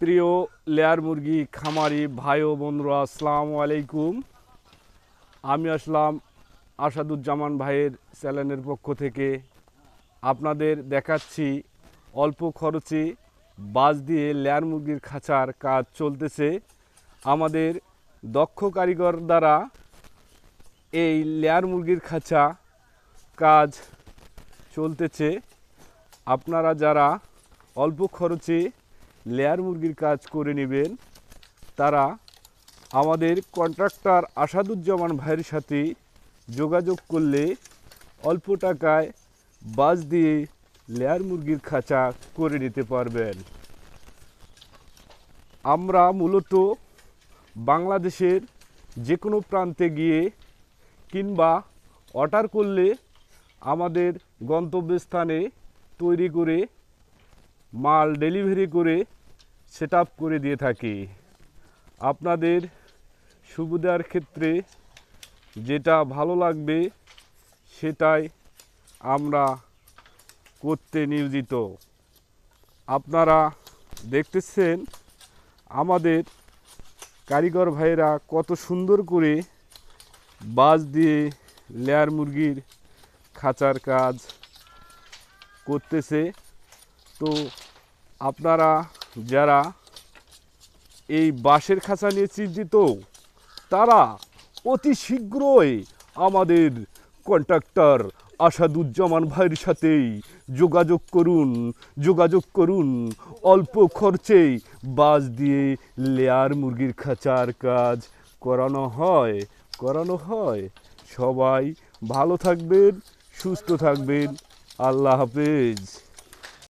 প্রিয় লেয়ার মুরগি, খামারি, ভাই ও বন্ধুরা, আসসালামু আলাইকুম। আমি আসলাম আসাদুজ্জামান ভাইয়ের চ্যানেলের পক্ষ থেকে। আপনাদের দেখাচ্ছি অল্প খরচে বাস দিয়ে লেয়ার মুরগির খাঁচার কাজ চলতেছে। আমাদের দক্ষ কারিগর দ্বারা এই লেয়ার মুরগির খাঁচা কাজ চলতেছে। আপনারা যারা অল্প খরচে লেয়ার মুরগির কাজ করে নেবেন। তারা আমাদের কন্ট্রাক্টর আসাদুজ্জামান ভাইয়ের সাথে যোগাযোগ করলে অল্প টাকায় বাস দিয়ে লেয়ার মুরগির খাঁচা করে নিতে পারবেন। আমরা মূলত বাংলাদেশের যে কোনো প্রান্তে গিয়ে কিংবা অর্ডার করলে আমাদের গন্তব্যস্থানে তৈরি করে মাল ডেলিভারি করে সেট করে দিয়ে থাকি। আপনাদের সুবিধার ক্ষেত্রে যেটা ভালো লাগবে সেটাই আমরা করতে নিয়োজিত। আপনারা দেখতেছেন আমাদের কারিগর ভাইয়েরা কত সুন্দর করে বাস দিয়ে লেয়ার মুরগির খাঁচার কাজ করতেছে। তো আপনারা যারা এই বাঁশের খাঁচা নিয়ে চিন্তিত, তারা অতি শীঘ্রই আমাদের কন্ট্রাক্টর আসাদুজ্জামান ভাইয়ের সাথেই যোগাযোগ করুন যোগাযোগ করুন। অল্প খরচে বাস দিয়ে লেয়ার মুরগির খাঁচার কাজ করানো হয় করানো হয়। সবাই ভালো থাকবেন, সুস্থ থাকবেন। আল্লাহ হাফেজ।